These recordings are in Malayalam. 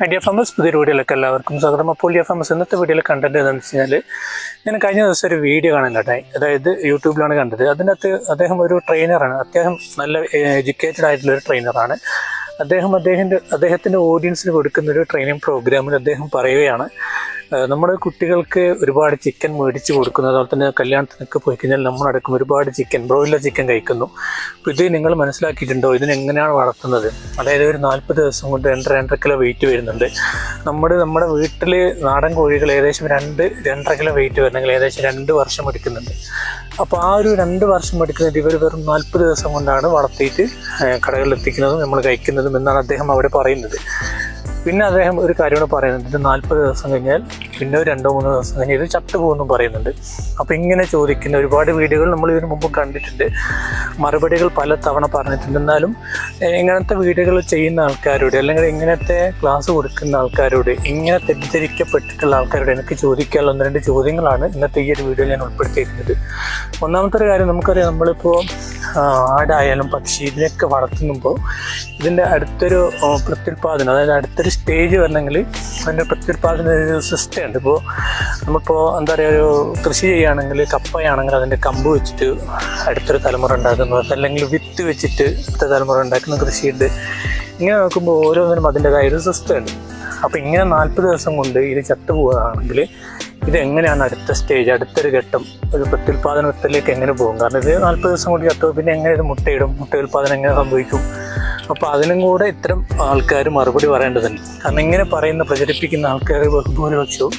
ഐഡിയ ഫാമസ് പുതിയ വീഡിയോയിലേക്ക് എല്ലാവർക്കും സ്വാഗതം. അപ്പോൾ ഐഡിയ ഫാമസ് ഇന്നത്തെ വീഡിയോയിൽ കണ്ടന്റ് എന്താണെന്ന് വെച്ച് കഴിഞ്ഞാൽ ഞാൻ കഴിഞ്ഞ ദിവസം ഒരു വീഡിയോ കാണാൻ കേട്ടായി അതായത് യൂട്യൂബിലാണ് കണ്ടത്. അതിനകത്ത് അദ്ദേഹം ഒരു ട്രെയിനറാണ് അദ്ദേഹം നല്ല എഡ്യൂക്കേറ്റഡ് ആയിട്ടുള്ള ഒരു ട്രെയിനറാണ് അദ്ദേഹം അദ്ദേഹത്തിന്റെ അദ്ദേഹത്തിന്റെ ഓഡിയൻസിന് കൊടുക്കുന്ന ഒരു ട്രെയിനിങ് പ്രോഗ്രാമിൽ അദ്ദേഹം പറയുകയാണ്. നമ്മുടെ കുട്ടികൾക്ക് ഒരുപാട് ചിക്കൻ മേടിച്ച് കൊടുക്കുന്നു. അതുപോലെ തന്നെ കല്യാണത്തിനൊക്കെ പോയി കഴിഞ്ഞാൽ നമ്മളടക്കം ഒരുപാട് ചിക്കൻ ബ്രോയിലർ ചിക്കൻ കഴിക്കുന്നു. അപ്പോൾ ഇത് നിങ്ങൾ മനസ്സിലാക്കിയിട്ടുണ്ടോ? ഇതിനെങ്ങനെയാണ് വളർത്തുന്നത്? അതായത് ഒരു നാൽപ്പത് ദിവസം കൊണ്ട് രണ്ടര രണ്ടര കിലോ വെയിറ്റ് വരുന്നുണ്ട്. നമ്മുടെ നമ്മുടെ വീട്ടിൽ നാടൻ കോഴികൾ ഏകദേശം രണ്ട് രണ്ടര കിലോ വെയിറ്റ് വരണമെങ്കിൽ ഏകദേശം രണ്ട് വർഷം എടുക്കുന്നുണ്ട്. അപ്പോൾ ആ ഒരു രണ്ട് വർഷം എടുക്കുന്നത് ഇവർ വെറും നാൽപ്പത് ദിവസം കൊണ്ടാണ് വളർത്തിയിട്ട് കടകളിൽ എത്തിക്കുന്നതും നമ്മൾ കഴിക്കുന്നതും എന്നാണ് അദ്ദേഹം അവിടെ പറയുന്നത്. പിന്നെ അദ്ദേഹം ഒരു കാര്യമാണ് പറയുന്നത്. ഇത് നാൽപ്പത് ദിവസം കഴിഞ്ഞാൽ പിന്നെ ഒരു രണ്ടോ മൂന്നോ ദിവസം കഴിഞ്ഞാൽ ഇത് ചത്തുപോകുന്നും പറയുന്നുണ്ട്. അപ്പോൾ ഇങ്ങനെ ചോദിക്കുന്ന ഒരുപാട് വീഡിയോകൾ നമ്മൾ ഇതിനു മുമ്പ് കണ്ടിട്ടുണ്ട്. മറുപടികൾ പല തവണ പറഞ്ഞിട്ടുണ്ട്. എന്നാലും ഇങ്ങനത്തെ വീഡിയോകൾ ചെയ്യുന്ന ആൾക്കാരോട് അല്ലെങ്കിൽ ഇങ്ങനത്തെ ക്ലാസ് കൊടുക്കുന്ന ആൾക്കാരോട് ഇങ്ങനെ തെറ്റിദ്ധരിക്കപ്പെട്ടിട്ടുള്ള ആൾക്കാരോട് എനിക്ക് ചോദിക്കാനുള്ള ഒന്ന് രണ്ട് ചോദ്യങ്ങളാണ് ഇന്നത്തെ ഈ ഒരു വീഡിയോ ഞാൻ ഉൾപ്പെടുത്തിയിരിക്കുന്നത്. ഒന്നാമത്തെ ഒരു കാര്യം നമുക്കറിയാം. നമ്മളിപ്പോൾ ആടായാലും പക്ഷി ഇതിനെയൊക്കെ വളർത്തുമ്പോൾ ഇതിന്റെ അടുത്തൊരു പ്രത്യുൽപാദനം അതായത് അടുത്തൊരു സ്റ്റേജ് വരണമെങ്കിൽ അതിന്റെ പ്രത്യുൽപാദന സിസ്റ്റം ഉണ്ട്. ഇപ്പോൾ നമ്മളിപ്പോൾ എന്താ പറയുക ഒരു കൃഷി ചെയ്യുകയാണെങ്കിൽ കപ്പയാണെങ്കിൽ അതിന്റെ കമ്പ് വെച്ചിട്ട് അടുത്തൊരു തലമുറ ഉണ്ടാക്കുന്നു. അല്ലെങ്കിൽ വിത്ത് വെച്ചിട്ട് അടുത്ത തലമുറ ഉണ്ടാക്കുന്ന കൃഷിയുണ്ട്. ഇങ്ങനെ നോക്കുമ്പോൾ ഓരോന്നിനും അതിന്റെതായ ഒരു സിസ്റ്റം ഉണ്ട്. അപ്പോൾ ഇങ്ങനെ നാൽപ്പത് ദിവസം കൊണ്ട് ഇത് ചത്തുപോകുകയാണെങ്കിൽ ഇത് എങ്ങനെയാണ് അടുത്ത സ്റ്റേജ് അടുത്തൊരു ഘട്ടം ഒരു പ്രത്യുൽപാദനത്തിലേക്ക് എങ്ങനെ പോകും? കാരണം ഇത് നാൽപ്പത് ദിവസം കൂടി ചത്തു പിന്നെ എങ്ങനെ ഇത് മുട്ടയിടും? മുട്ട ഉൽപാദനം എങ്ങനെ സംഭവിക്കും? അപ്പോൾ അതിനും കൂടെ ഇത്തരം ആൾക്കാർ മറുപടി പറയേണ്ടതുണ്ട്. കാരണം ഇങ്ങനെ പറയുന്ന പ്രചരിപ്പിക്കുന്ന ആൾക്കാർ ബഹുഭൂരിപക്ഷവും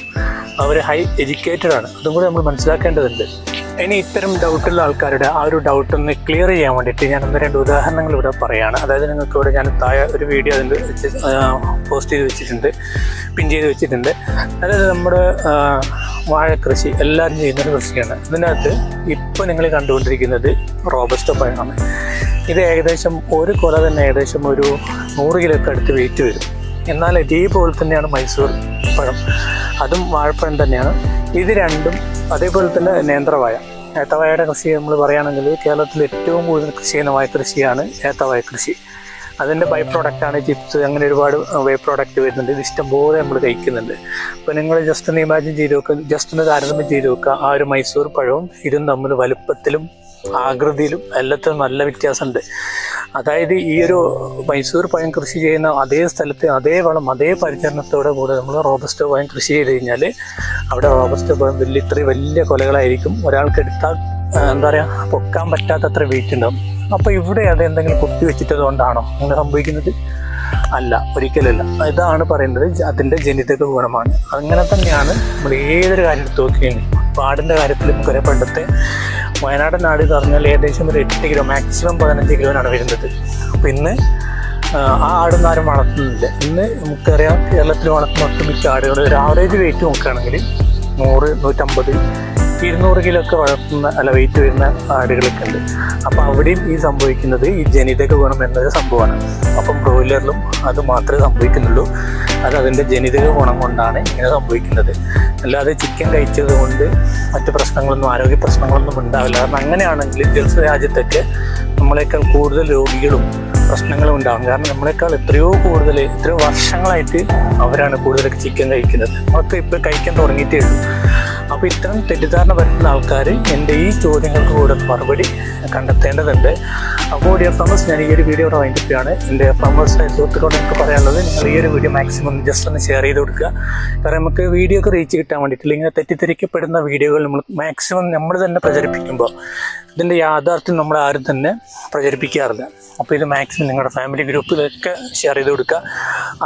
അവർ ഹൈ എഡ്യൂക്കേറ്റഡ് ആണ്. അതും കൂടി നമ്മൾ മനസ്സിലാക്കേണ്ടതുണ്ട്. ഇനി ഇത്തരം ഡൗട്ടുള്ള ആൾക്കാരുടെ ആ ഒരു ഡൗട്ട് ഒന്ന് ക്ലിയർ ചെയ്യാൻ വേണ്ടിയിട്ട് ഞാൻ ഒന്ന് രണ്ട് ഉദാഹരണങ്ങൾ ഇവിടെ പറയുകയാണ് അതായത് നിങ്ങൾക്ക് ഇവിടെ ഞാൻ താഴെ ഒരു വീഡിയോ അതിന്റെ പോസ്റ്റ് ചെയ്ത് വെച്ചിട്ടുണ്ട്. പിൻ ചെയ്ത് വെച്ചിട്ടുണ്ട്. അതായത് നമ്മുടെ വാഴക്കൃഷി എല്ലാവരും ചെയ്യുന്നൊരു കൃഷിയാണ്. ഇതിനകത്ത് ഇപ്പോൾ നിങ്ങൾ കണ്ടുകൊണ്ടിരിക്കുന്നത് റോബസ്റ്റോ പഴമാണ്. ഇത് ഏകദേശം ഒരു കൊല തന്നെ ഏകദേശം ഒരു നൂറ് കിലോക്ക് അടുത്ത് വെയിറ്റ് വരും. എന്നാൽ ഇതേപോലെ തന്നെയാണ് മൈസൂർ പഴം. അതും വാഴപ്പഴം തന്നെയാണ്. ഇത് രണ്ടും അതേപോലെ തന്നെ നേന്ത്രവാഴ. ഏത്തവാഴയുടെ കൃഷി നമ്മൾ പറയുകയാണെങ്കിൽ കേരളത്തിൽ ഏറ്റവും കൂടുതൽ കൃഷി ചെയ്യുന്ന വാഴ കൃഷിയാണ് ഏത്തവാഴ കൃഷി. അതിന്റെ ബൈ ആണ് ചിപ്സ് അങ്ങനെ ഒരുപാട് ബൈ പ്രോഡക്റ്റ് വരുന്നുണ്ട്. ഇത് ഇഷ്ടംപോലെ നമ്മൾ കഴിക്കുന്നുണ്ട്. അപ്പോൾ നിങ്ങൾ ജസ്റ്റ് ഒന്ന് ഇമാജിൻ ചെയ്ത് നോക്കുക ജസ്റ്റ് ഒന്ന് താരതമ്യം ചെയ്ത് നോക്കുക ആ ഒരു മൈസൂർ പഴവും ഇതും തമ്മിൽ വലുപ്പത്തിലും ആകൃതിയിലും എല്ലാത്തിലും നല്ല വ്യത്യാസമുണ്ട്. അതായത് ഈ ഒരു മൈസൂർ പഴം കൃഷി ചെയ്യുന്ന അതേ സ്ഥലത്ത് അതേ വളം അതേ പരിചരണത്തോടെ കൂടെ നമ്മൾ റോബസ്റ്റോ പഴം കൃഷി ചെയ്ത് കഴിഞ്ഞാൽ അവിടെ റോബസ്റ്റോ പഴം വലിയ ഇത്രയും വലിയ കൊലകളായിരിക്കും. ഒരാൾക്ക് എടുത്താൽ എന്താ പറയുക പൊക്കാൻ പറ്റാത്തത്ര വെയിറ്റ് അപ്പോൾ ഇവിടെ അത് എന്തെങ്കിലും കുത്തി വെച്ചിട്ടത് കൊണ്ടാണോ അങ്ങനെ സംഭവിക്കുന്നത്? അല്ല ഒരിക്കലല്ല. ഇതാണ് പറയുന്നത് അതിന്റെ ജനിതക ഗുണമാണ്. അങ്ങനെ തന്നെയാണ് നമ്മൾ ഏതൊരു കാര്യം നോക്കുകയാണ് പാടിന്റെ കാര്യത്തിൽ കുറെ പണ്ടത്തെ വയനാടൻ നാട് എന്ന് പറഞ്ഞാൽ ഏകദേശം ഒരു എട്ട് കിലോ മാക്സിമം പതിനഞ്ച് കിലോനാണ് വരുന്നത്. അപ്പോൾ ഇന്ന് ആ ആടൊന്നും ആരും വളർത്തുന്നില്ല. ഇന്ന് നമുക്കറിയാം കേരളത്തിൽ വളർത്തുന്ന ഒട്ടുമിക്ക ആടുകൾ ഒരു ആവറേജ് വെയിറ്റ് നോക്കുകയാണെങ്കിൽ നൂറ് നൂറ്റമ്പത് ഇരുന്നൂറ് കിലോ ഒക്കെ വളർത്തുന്ന അല്ല വെയിറ്റ് വരുന്ന ആടുകളൊക്കെ ഉണ്ട്. അപ്പോൾ അവിടെയും ഈ സംഭവിക്കുന്നത് ഈ ജനിതക ഗുണം എന്നൊരു സംഭവമാണ്. അപ്പം ബ്രോയിലറിലും അത് മാത്രമേ സംഭവിക്കുന്നുള്ളൂ. അത് അതിന്റെ ജനിതക ഗുണം കൊണ്ടാണ് ഇങ്ങനെ സംഭവിക്കുന്നത്. അല്ലാതെ ചിക്കൻ കഴിച്ചത് കൊണ്ട് മറ്റ് പ്രശ്നങ്ങളൊന്നും ആരോഗ്യ പ്രശ്നങ്ങളൊന്നും ഉണ്ടാവില്ല. കാരണം അങ്ങനെയാണെങ്കിൽ ഗൾഫ് രാജ്യത്തൊക്കെ നമ്മളെക്കാൾ കൂടുതൽ രോഗികളും പ്രശ്നങ്ങളും ഉണ്ടാകും കാരണം നമ്മളെക്കാൾ എത്രയോ കൂടുതൽ എത്രയോ വർഷങ്ങളായിട്ട് അവരാണ് കൂടുതലൊക്കെ ചിക്കൻ കഴിക്കുന്നത്. അവർക്ക് ഇപ്പോൾ കഴിക്കാൻ തുടങ്ങിയിട്ടേ ഉള്ളൂ. അപ്പോൾ ഇത്തരം തെറ്റിദ്ധാരണ വരുന്ന ആൾക്കാർ എന്റെ ഈ ചോദ്യങ്ങൾക്ക് കൂടെ മറുപടി കണ്ടെത്തേണ്ടതുണ്ട്. അപ്പോൾ ഡിയർ ഫാമേഴ്സ് ഞാൻ ഈ ഒരു വീഡിയോ ഇവിടെ വൈകിട്ടാണ് എന്റെ ഫാമേഴ്സ് സുഹൃത്തുക്കളോട് എനിക്ക് പറയാനുള്ളത് നിങ്ങൾ ഈ ഒരു വീഡിയോ മാക്സിമം ജസ്റ്റ് ഒന്ന് ഷെയർ ചെയ്ത് കൊടുക്കുക. കാരണം നമുക്ക് വീഡിയോ ഒക്കെ റീച്ച് കിട്ടാൻ വേണ്ടിയിട്ടില്ല ഇങ്ങനെ തെറ്റിദ്ധരിക്കപ്പെടുന്ന വീഡിയോകൾ നമ്മൾ മാക്സിമം നമ്മൾ തന്നെ പ്രചരിപ്പിക്കുമ്പോൾ ഇതിന്റെ യാഥാർത്ഥ്യം നമ്മൾ ആരും തന്നെ പ്രചരിപ്പിക്കാറില്ല. അപ്പോൾ ഇത് മാക്സിമം നിങ്ങളുടെ ഫാമിലി ഗ്രൂപ്പിലൊക്കെ ഷെയർ ചെയ്ത് കൊടുക്കുക.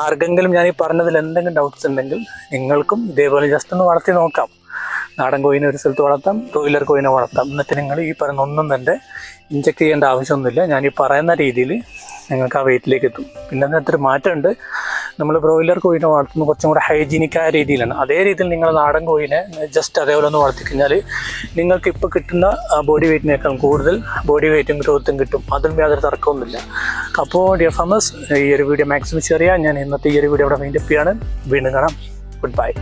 ആർക്കെങ്കിലും ഞാൻ ഈ പറഞ്ഞതിൽ എന്തെങ്കിലും ഡൗട്ട്സ് ഉണ്ടെങ്കിൽ നിങ്ങൾക്കും ഇതേപോലെ ജസ്റ്റ് ഒന്ന് വളർത്തി നോക്കാം. നാടൻ കോയിനെ ഒരു സ്ഥലത്ത് വളർത്താം ബ്രോയിലർ കോയിനെ വളർത്താം. എന്നിട്ട് നിങ്ങൾ ഈ പറയുന്ന ഒന്നും തന്നെ ഇഞ്ചക്ട് ചെയ്യേണ്ട ആവശ്യമൊന്നുമില്ല. ഞാൻ ഈ പറയുന്ന രീതിയിൽ നിങ്ങൾക്ക് ആ വെയിറ്റിലേക്ക് എത്തും. പിന്നെ അതിനകത്തൊരു മാറ്റമുണ്ട്. നമ്മൾ ബ്രോയിലർ കോയിനെ വളർത്തുന്നത് കുറച്ചും കൂടെ ഹൈജീനിക്കായ രീതിയിലാണ്. അതേ രീതിയിൽ നിങ്ങൾ നാടൻ കോയിനെ ജസ്റ്റ് അതേപോലെ ഒന്ന് വളർത്തിക്കഴിഞ്ഞാൽ നിങ്ങൾക്ക് ഇപ്പോൾ കിട്ടുന്ന ബോഡി വെയിറ്റിനേക്കാൾ കൂടുതൽ ബോഡി വെയിറ്റും ഗ്രോത്തും കിട്ടും. അതിൽ യാതൊരു തർക്കമൊന്നുമില്ല അപ്പോൾ ഡിയർ ഫാമേഴ്സ് ഈ ഒരു വീഡിയോ മാക്സിമം ചെറിയ ഞാൻ ഇന്നത്തെ ഈ ഒരു വീഡിയോ അവിടെ മൈൻഡപ്പ് ചെയ്യാണ്. വീണ്ടും കാണാം. Good bye